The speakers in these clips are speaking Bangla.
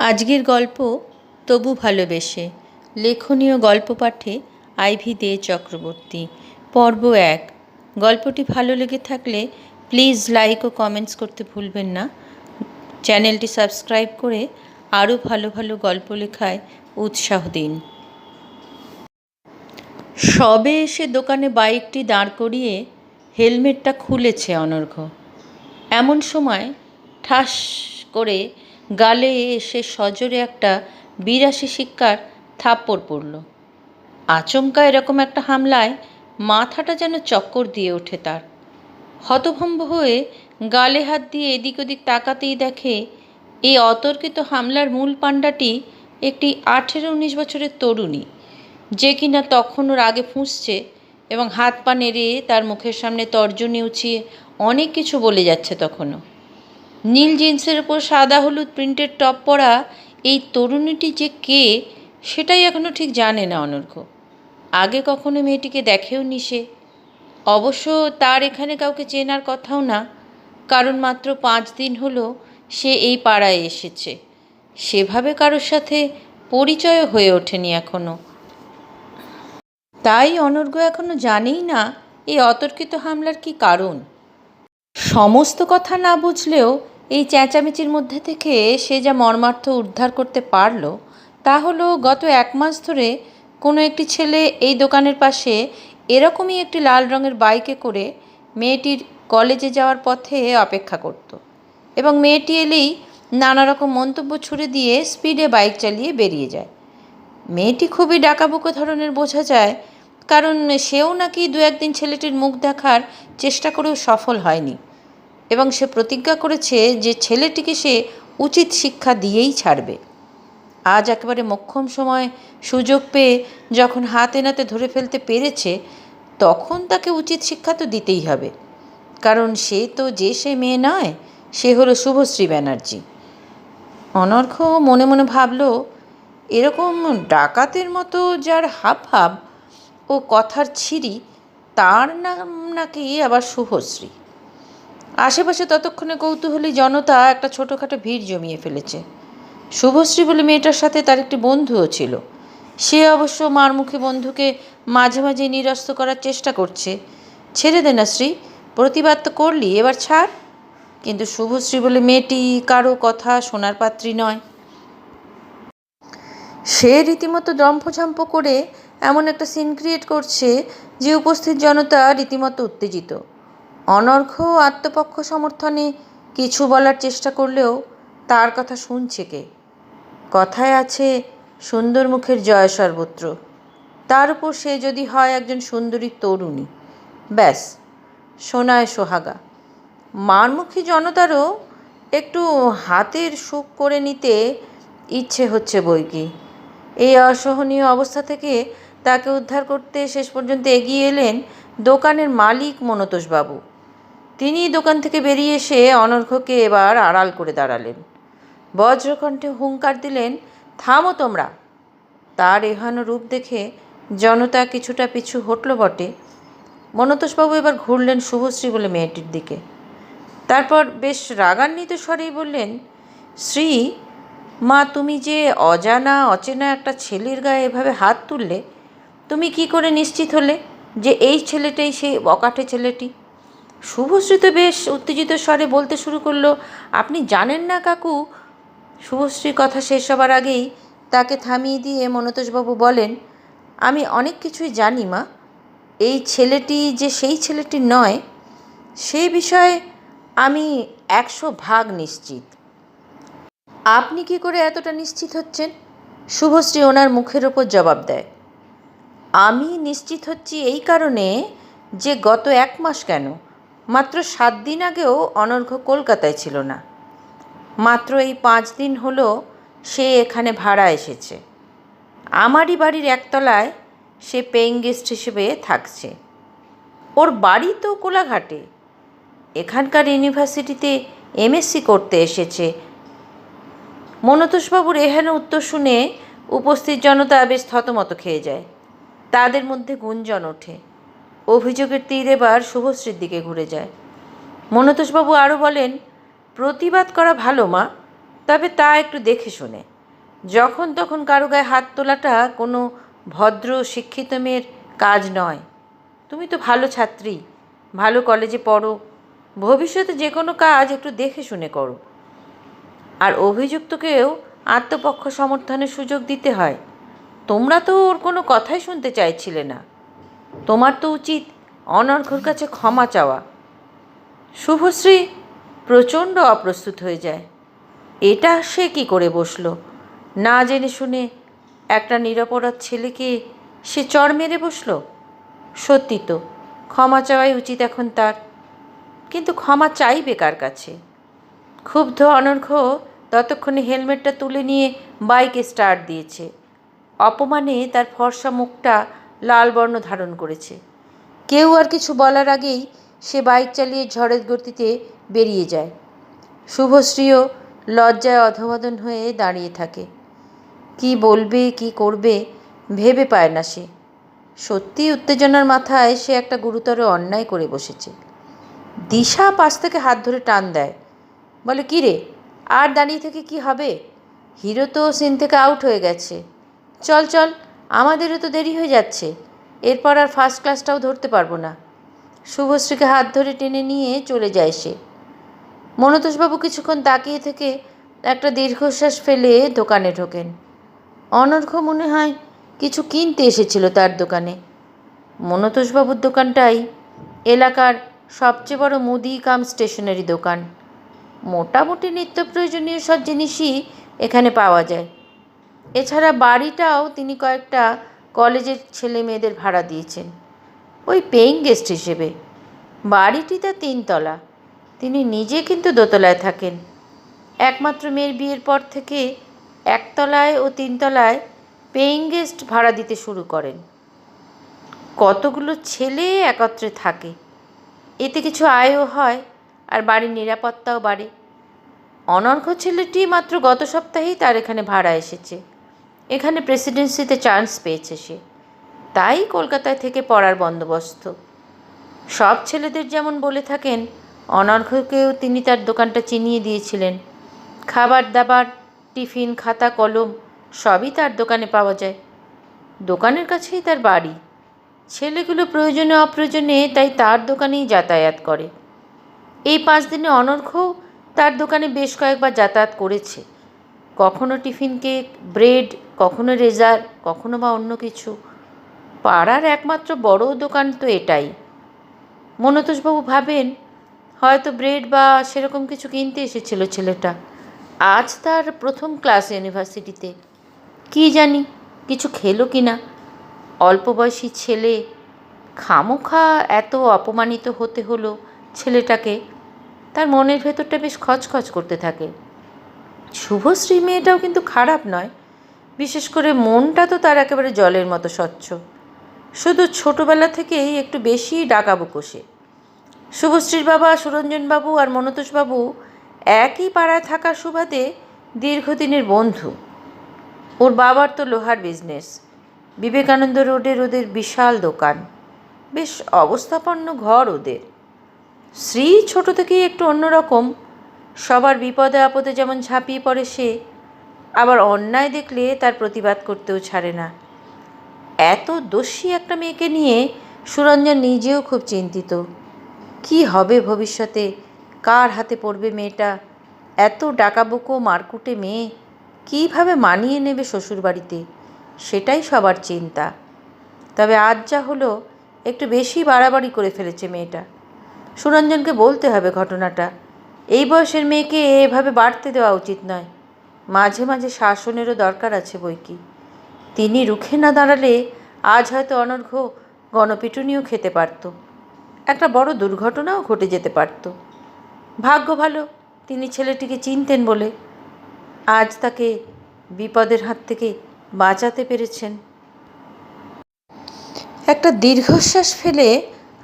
আজকের গল্প তবু ভালোবেসে। লেখনীয় গল্প পাঠে আইভি দে চক্রবর্তী। পর্ব এক। গল্পটি ভালো লেগে থাকলে প্লিজ লাইক ও কমেন্টস করতে ভুলবেন না। চ্যানেলটি সাবস্ক্রাইব করে আরও ভালো ভালো গল্প লেখায় উৎসাহ দিন। সবে এসে দোকানে বাইকটি দাঁড় করিয়ে হেলমেটটা খুলেছে অনর্ঘ্য। এমন সময় ঠাস করে গালে এসে সজোরে একটা বিরাশি শিক্ষার থাপ্পড় পড়ল। আচমকা এরকম একটা হামলায় মাথাটা যেন চক্কর দিয়ে ওঠে তার। হতভম্ব হয়ে গালে হাত দিয়ে এদিক ওদিক তাকাতেই দেখে এই অতর্কিত হামলার মূল পাণ্ডাটি একটি আঠেরো উনিশ বছরের তরুণী, যে কিনা তখন ওর আগে ফুঁসছে এবং হাত পা নেড়ে তার মুখের সামনে তর্জনী উঁচিয়ে অনেক কিছু বলে যাচ্ছে তখনও। নীল জিন্সের ওপর সাদা হলুদ প্রিন্টের টপ পরা এই তরুণীটি যে কে, সেটাই এখনও ঠিক জানে না অনর্ঘ্য। আগে কখনো মেয়েটিকে দেখেও নি সে। অবশ্য তার এখানে কাউকে চেনার কথাও না, কারণ মাত্র পাঁচ দিন হলো সে এই পাড়ায় এসেছে। সেভাবে কারোর সাথে পরিচয় হয়ে ওঠেনি এখনও তাই অনর্ঘ্য এখনও জানেই না এই অতর্কিত হামলার কি কারণ। সমস্ত কথা না বুঝলেও এই চেঁচামেচির মধ্যে থেকে সে যা মর্মার্থ উদ্ধার করতে পারল, তা হলো গত এক মাস ধরে কোনো একটি ছেলে এই দোকানের পাশে এরকমই একটি লাল রঙের বাইকে করে মেয়েটির কলেজে যাওয়ার পথে অপেক্ষা করত এবং মেয়েটি এলেই নানা রকম মন্তব্য ছুড়ে দিয়ে স্পিডে বাইক চালিয়ে বেরিয়ে যায়। মেয়েটি খুবই ডাকাবুকো ধরনের বোঝা যায়, কারণ সেও নাকি দু একদিন ছেলেটির মুখ দেখার চেষ্টা করেও সফল হয়নি। এবং সে প্রতিজ্ঞা করেছে যে ছেলেটিকে সে উচিত শিক্ষা দিয়েই ছাড়বে। আজ একেবারে মক্ষম সময় সুযোগ পেয়ে যখন হাতে নাতে ধরে ফেলতে পেরেছে, তখন তাকে উচিত শিক্ষা তো দিতেই হবে। কারণ সে তো যে সে মেয়ে নয়, সে হলো শুভশ্রী ব্যানার্জি। অনর্ঘ্য মনে মনে ভাবল, এরকম ডাকাতের মতো যার হাব ভাব ও কথার ছিরি, তার নাম নাকি আবার শুভশ্রী? আশেপাশে ততক্ষণে কৌতূহলী জনতা একটা ছোটোখাটো ভিড় জমিয়ে ফেলেছে। শুভশ্রী বলে মেয়েটার সাথে তার একটি বন্ধুও ছিল। সে অবশ্য মার মুখে বন্ধুকে মাঝে মাঝে নিরস্ত করার চেষ্টা করছে। ছেড়ে দে না শ্রী, প্রতিবাদ তো করলি, এবার ছাড়। কিন্তু শুভশ্রী বলে মেয়েটি কারও কথা শোনার পাত্রী নয়। সে রীতিমতো দম্ভঝম্প করে এমন একটা সিন ক্রিয়েট করছে যে উপস্থিত জনতা রীতিমতো উত্তেজিত। অনর্ঘ্য আত্মপক্ষ সমর্থনে কিছু বলার চেষ্টা করলেও তার কথা শুনছে কে? কথায় আছে সুন্দর মুখের জয় সর্বত্র। তার উপর সে যদি হয় একজন সুন্দরী তরুণী। ব্যাস, সোনায় সোহাগা। মারমুখী জনতারও একটু হাতের সুখ করে নিতে ইচ্ছে হচ্ছে বই কি এই অসহনীয় অবস্থা থেকে তাকে উদ্ধার করতে শেষ পর্যন্ত এগিয়ে এলেন দোকানের মালিক মনতোষবাবু। তিনি দোকান থেকে বেরিয়ে এসে অনর্ঘ্যকে এবার আড়াল করে দাঁড়ালেন। বজ্রকণ্ঠে হুঙ্কার দিলেন, থামো তোমরা। তার এহানো রূপ দেখে জনতা কিছুটা পিছু হটল বটে। মনতোষবাবু এবার ঘুরলেন শুভশ্রী বলে মেয়েটির দিকে। তারপর বেশ রাগান্বিত স্বরেই বললেন, শ্রী, মা, তুমি যে অজানা, অচেনা একটা ছেলের গায়ে এভাবে হাত তুললে, তুমি কি করে নিশ্চিত হলে যে এই ছেলেটাই সেই বকাটে ছেলেটি? শুভশ্রী তো বেশ উত্তেজিত স্বরে বলতে শুরু করল, আপনি জানেন না কাকু? শুভশ্রীর কথা শেষ হবার আগেই তাকে থামিয়ে দিয়ে মনতোষবাবু বলেন, আমি অনেক কিছুই জানি, মা। এই ছেলেটি যে সেই ছেলেটি নয়, সে বিষয়ে আমি একশো ভাগ নিশ্চিত। আপনি কি করে এতটা নিশ্চিত হচ্ছেন? শুভশ্রী ওনার মুখের ওপর জবাব দেয়, আমি নিশ্চিত হচ্ছি এই কারণে যে গত এক মাস কেন মাত্র সাত দিন আগেও অনর্ঘ্য কলকাতায় ছিল না। মাত্র এই পাঁচ দিন হলো সে এখানে ভাড়া এসেছে। আমারই বাড়ির একতলায় সে পেইং গেস্ট হিসেবে থাকছে। ওর বাড়ি তো কোলাঘাটে। এখানকার ইউনিভার্সিটিতে এমএসসি করতে এসেছে। মনতোষবাবুর এখানে উত্তর শুনে উপস্থিত জনতা বেশ থতমত খেয়ে যায়। তাদের মধ্যে গুঞ্জন ওঠে। অভিযোগের তীর এবার শুভশ্রীর দিকে ঘুরে যায়। মনতোষবাবু আরও বলেন, প্রতিবাদ করা ভালো, মা। তবে তা একটু দেখে শুনে। যখন তখন কারও গায়ে হাত তোলাটা কোনো ভদ্র, শিক্ষিত মেয়ের কাজ নয়। তুমি তো ভালো ছাত্রী, ভালো কলেজে পড়ো। ভবিষ্যতে যে কোনো কাজ একটু দেখে শুনে করো। আর অভিযুক্তকেও আত্মপক্ষ সমর্থনের সুযোগ দিতে হয়। তোমরা তো ওর কোনো কথাই শুনতে চাইছিলে না। তোমার তো উচিত অনর্ঘর কাছে ক্ষমা চাওয়া। শুভশ্রী প্রচণ্ড অপ্রস্তুত হয়ে যায়। এটা সে কি করে বসল? না জেনে শুনে একটা নিরপরাধ ছেলেকে সে চর মেরে বসল? সত্যি তো, ক্ষমা চাওয়াই উচিত এখন তার। কিন্তু ক্ষমা চাইবে কার কাছে? ক্ষুব্ধ অনর্ঘ ততক্ষণে হেলমেটটা তুলে নিয়ে বাইকে স্টার্ট দিয়েছে। অপমানে তার ফর্সা মুখটা লাল বর্ণ ধারণ করেছে। কেউ আর কিছু বলার আগেই সে বাইক চালিয়ে ঝড়ের গতিতে বেরিয়ে যায়। শুভশ্রীও লজ্জায় অধমদন হয়ে দাঁড়িয়ে থাকে। কি বলবে, কি করবে, ভেবে পায় না সে। সত্যি উত্তেজনার মাথায় সে একটা গুরুতর অন্যায় করে বসেছে। দিশা পাশ থেকে হাত ধরে টান দেয়। বলে, কী রে, আর দাঁড়িয়ে থেকে কি হবে? হিরো তো সিন থেকে আউট হয়ে গেছে। চল চল আমাদেরও তো দেরি হয়ে যাচ্ছে। এরপর আর ফার্স্ট ক্লাসটাও ধরতে পারব না। শুভশ্রীকে হাত ধরে টেনে নিয়ে চলে যায় সে। মনতোষবাবু কিছুক্ষণ তাকিয়ে থেকে একটা দীর্ঘশ্বাস ফেলে দোকানে ঢোকেন। অনর্ঘ মনে হয় কিছু কিনতে এসেছিল তার দোকানে। মনতোষবাবুর দোকানটাই এলাকার সবচেয়ে বড় মুদি কাম স্টেশনারি দোকান। মোটামুটি নিত্য প্রয়োজনীয় সব জিনিসই এখানে পাওয়া যায়। এছাড়া বাড়িটাও তিনি কয়েকটা কলেজের ছেলে মেয়েদের ভাড়া দিয়েছেন। ওই পেইং গেস্ট হিসেবে। বাড়িটি তার তিনতলা। তিনি নিজে কিন্তু দোতলায় থাকেন। একমাত্র মেয়ের বিয়ের পর থেকে একতলায় ও তিনতলায় পেইং গেস্ট ভাড়া দিতে শুরু করেন। কতগুলো ছেলে একত্রে থাকে। এতে কিছু আয়ও হয় আর বাড়ির নিরাপত্তাও বাড়ে। অনর্ঘ ছেলেটি মাত্র গত সপ্তাহেই তার এখানে ভাড়া এসেছে। এখানে প্রেসিডেন্সিতে চান্স পেয়েছে সে। তাই কলকাতায় থেকে পড়ার বন্দোবস্ত। সব ছেলেদের যেমন বলে থাকেন, অনর্ঘকেও তিনি তার দোকানটা চিনিয়ে দিয়েছিলেন। খাবার দাবার, টিফিন, খাতা, কলম, সবই তার দোকানে পাওয়া যায়। দোকানের কাছেই তার বাড়ি। ছেলেগুলো প্রয়োজনে অপ্রয়োজনে তাই তার দোকানেই যাতায়াত করে। এই পাঁচ দিনে অনর্ঘও তার দোকানে বেশ কয়েকবার যাতায়াত করেছে। কখনো টিফিন কেক, ব্রেড কখনো রেজার, কখনো বা অন্য কিছু। পাড়ার একমাত্র বড় দোকান তো এটাই। মনতোষবাবু ভাবেন, হয়তো ব্রেড বা সেরকম কিছু কিনতে এসেছিল ছেলেটা। আজ তার প্রথম ক্লাস ইউনিভার্সিটিতে। কি জানি, কিছু খেলো কি না। অল্প বয়সী ছেলে, খামোখা এত অপমানিত হতে হলো ছেলেটাকে। তার মনের ভেতরটা বেশ খচখচ করতে থাকে। শুভশ্রী মেয়েটাও কিন্তু খারাপ নয়। বিশেষ করে মনটা তো তার একেবারে জলের মতো স্বচ্ছ। শুধু ছোটোবেলা থেকেই একটু বেশি ডাকাবো কষে। শুভশ্রীর বাবা, সুরঞ্জনবাবু আর মনতোষবাবু একই পাড়ায় থাকার সুবাদে দীর্ঘদিনের বন্ধু। ওর বাবার তো লোহার বিজনেস বিবেকানন্দ রোডের ওদের বিশাল দোকান। বেশ অবস্থাপন্ন ঘর ওদের। শ্রী ছোট থেকেই একটু অন্যরকম। সবার বিপদে আপদে যেমন ঝাঁপিয়ে পড়ে সে আবার অন্যায় দেখলে তার প্রতিবাদ করতেও ছাড়ে না। এত দোষী একটা মেয়েকে নিয়ে সুরঞ্জন নিজেও খুব চিন্তিত। কি হবে ভবিষ্যতে? কার হাতে পড়বে মেয়েটা? এত ডাকাবুকো মারকুটে মেয়ে কীভাবে মানিয়ে নেবে শ্বশুরবাড়িতে? সেটাই সবার চিন্তা। তবে আজ যা হলো, একটু বেশি বাড়াবাড়ি করে ফেলেছে মেয়েটা। সুরঞ্জনকে বলতে হবে ঘটনাটা। এই বয়সের মেয়েকে এভাবে বাড়তে দেওয়া উচিত নয়। মাঝে মাঝে শাসনেরও দরকার আছে বই কি। তিনি রুখে না দাঁড়ালে আজ হয়তো অনর্ঘ গণপিটুনিও খেতে পারত। একটা বড় দুর্ঘটনাও ঘটে যেতে পারত। ভাগ্য ভালো, তিনি ছেলেটিকে চিনতেন বলে। আজ তাকে বিপদের হাত থেকে বাঁচাতে পেরেছেন। একটা দীর্ঘশ্বাস ফেলে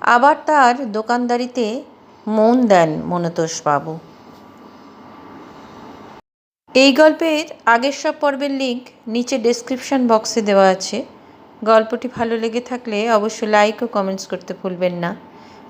আবার তার দোকানদারিতে মন দেন মনতোষবাবু। এই গল্পের আগের সব পর্বের লিঙ্ক নিচে ডেসক্রিপশন বক্সে দেওয়া আছে। গল্পটি ভালো লেগে থাকলে অবশ্যই লাইক ও কমেন্টস করতে ভুলবেন না।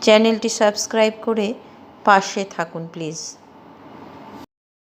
চ্যানেলটি সাবস্ক্রাইব করে পাশে থাকুন প্লিজ